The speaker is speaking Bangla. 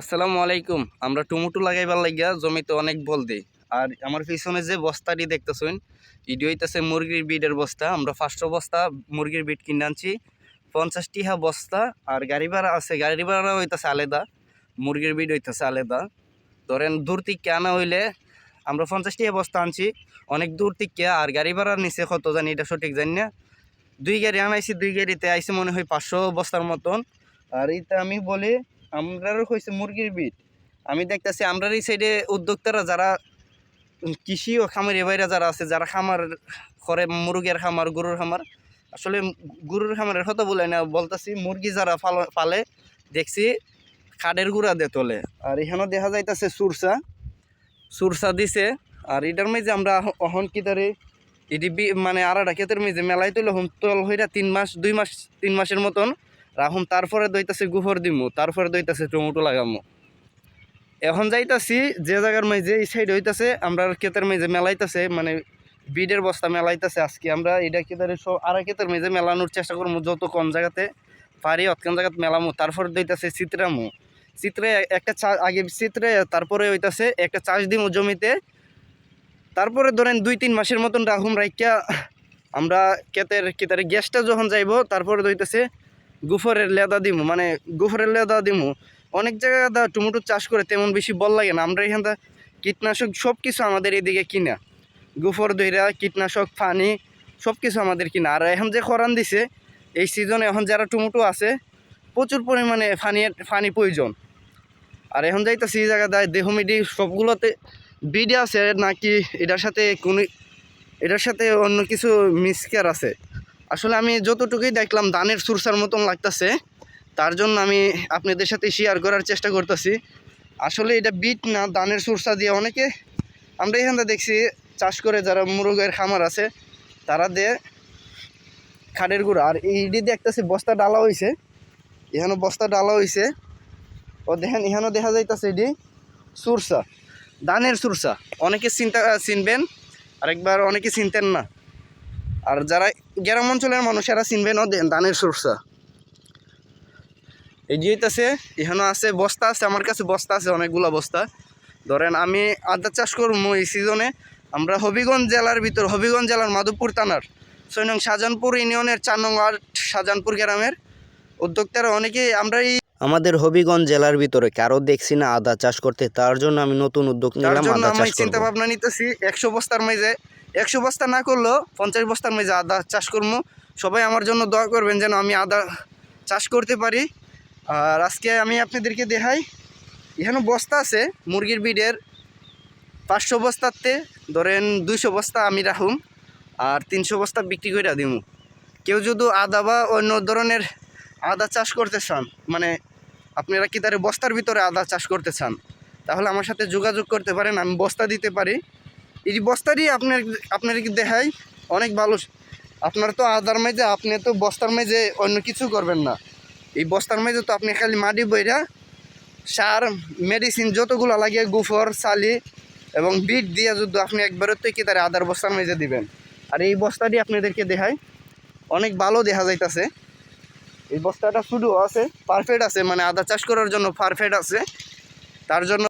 আসসালামু আলাইকুম। আমরা টমেটো লাগাইবার লাগিয়া জমিতে অনেক বল দিই। আর আমার পিছনে যে বস্তাটি দেখতেছেন, এটি হইতেছে মুরগির বিডের বস্তা। আমরা পাঁচশো বস্তা মুরগির বিট কিনে আনছি। পঞ্চাশটি হা বস্তা আর গাড়ি ভাড়া আছে, গাড়ি ভাড়া হইতেছে আলাদা, মুরগির বিড হইতেছে আলাদা। ধরেন দূর থেকে আনা হইলে আমরা পঞ্চাশটি হা বস্তা আনছি। অনেক দূর থেকে আর গাড়ি ভাড়া নিচে কত জানি এটা সঠিক জানি না। দুই গাড়ি আনাইছি, দুই গাড়িতে আইসে মনে হয় পাঁচশো বস্তার মতন। আর এইটা আমি বলি আমরারও হয়েছে মুরগির বিট। আমি দেখতেছি আমরার এই সাইডে উদ্যোক্তারা যারা কৃষি ও খামারি বাইরা যারা আছে, যারা খামার করে, মুরগের খামার, গরুর খামার, আসলে গরুর খামারের কথা বলে না, বলতেছি মুরগি যারা ফাল দেখছি খাডের গুঁড়া দিয়ে তোলে। আর এখানেও দেখা যাইতেছে সুরসা। সুরসা দিছে, আর এটার মাঝে আমরা অহ- অহন কি তারে এটি মানে আড়াটা ক্ষেতের মাঝে মেলাই তুলে হুম তল হইরা তিন মাস, দুই মাস, তিন মাসের মতন রাখুন তারপরে দইতাছে গুফর দিমু, তারপরে দইতাছে টমেটো লাগামু। এখন যাইতাছি যে জায়গার মাঝে এই সাইড হইতাছে, আমরা ক্ষেতের মাঝে মেলাইতাছে মানে বিডের বস্তা মেলাইতাছে আজকে। আমরা এটা ক্ষেতের সব আর ক্ষেতের মাঝে মেলানোর চেষ্টা করব যত কম জায়গাতে পারি অতকান জায়গাতে মেলামু। তারপরে দইতাছে চিত্রামু। চিত্রে একটা চা আগে চিত্রে, তারপরে হইতাছে একটা চাষ দিমু জমিতে। তারপরে ধরেন দুই তিন মাসের মতন রাখুম রাইকা আমরা ক্ষেতের ক্ষেতের গ্যাসটা যখন যাইব, তারপরে দইতাছে গুফরের লেদা দিমু মানে গুফরের লেদা দিমু। অনেক জায়গায় দা টমেটো চাষ করে তেমন বেশি বল লাগে না। আমরা এখানটা কীটনাশক সব কিছু আমাদের এদিকে কিনা। গুফর দইরা কীটনাশক পানি সব কিছু আমাদের কিনা। আর এখন যে খরান দিছে, এই সিজনে এখন যারা টমেটো আছে, প্রচুর পরিমাণে পানি পানি প্রয়োজন। আর এখন যাইতেছি এই জায়গা দেয় দেহমিডি সবগুলোতে। বিডি আছে নাকি এটার সাথে কোনো, এটার সাথে অন্য কিছু মিসকের আছে? আসলে আমি যতটুকুই দেখলাম ধানের সুরসার মতন লাগতেছে, তার জন্য আমি আপনাদের সাথে শেয়ার করার চেষ্টা করতেছি। আসলে এটা বিট না, ধানের সুরসা দিয়ে অনেকে, আমরা এখানটা দেখছি চাষ করে যারা মুরগের খামার আছে, তারা দিয়ে খাটের গুঁড়ো। আর এইটি দেখতেছি বস্তা ডালা হয়েছে এখানে বস্তা ডালা হয়েছে ও দেখেন, এখানেও দেখা যাইতেছে এটি সুরসা, ধানের সুরসা। অনেকে চিন্তা চিনবেন, আরেকবার অনেকে চিনতেন না। আর যারা গ্রাম অঞ্চলের মানুষেরা চিনবেন ও দে- ধানের সরষা। এই যে আছে এখানে আছে বস্তা আছে আমার কাছে বস্তা আছে অনেকগুলো বস্তা। ধরেন আমি আদা চাষ করব এই সিজনে আমরা হবিগঞ্জ জেলার ভিতর হবিগঞ্জ জেলার মাধবপুর থানার ছয় নং শাহজাহানপুর ইউনিয়নের চার নং ওয়ার্ড শাহজাহানপুর গ্রামের উদ্যোক্তারা অনেকেই আমরা এই আমাদের হবিগঞ্জ জেলার ভিতরে কারও দেখছি না আদা চাষ করতে তার জন্য আমি নতুন উদ্যোগ নিলাম আদা চাষ চিন্তা ভাবনা নিতেছি একশো বস্তার মাঝে একশো বস্তা না করলেও পঞ্চাশ বস্তার মাঝে আদা চাষ করব। সবাই আমার জন্য দোয়া করবেন যেন আমি আদা চাষ করতে পারি। আর আজকে আমি আপনাদেরকে দেখাই, এখানে বস্তা আছে মুরগির বিডের পাঁচশো বস্তাতে, ধরেন দুইশো বস্তা আমি রাখুম আর তিনশো বস্তা বিক্রি করে দিব কেউ যদি আদা বা অন্য ধরনের আদা চাষ করতে চান মানে আপনারা কি তার বস্তার ভিতরে আদা চাষ করতে চান, তাহলে আমার সাথে যোগাযোগ করতে পারেন, আমি বস্তা দিতে পারি। এই বস্তারই আপনার আপনার কি দেখাই, অনেক ভালো। আপনার তো আদার মেজে আপনি তো বস্তার মেজে অন্য কিছু করবেন না। এই বস্তার মেজে তো আপনি খালি মাটি বইরা সার মেডিসিন যতগুলো লাগে, গুফর সালি এবং বিট দিয়ে যদি আপনি একবারে তো কি তার আদার বস্তার মেজে দিবেন। আর এই বস্তাটি আপনাদেরকে দেখাই, অনেক ভালো দেখা যাইতাছে। এই বস্তাটা শুধু আছে পারফেক্ট আছে মানে আদা চাষ করার জন্য পারফেক্ট আছে। তার জন্য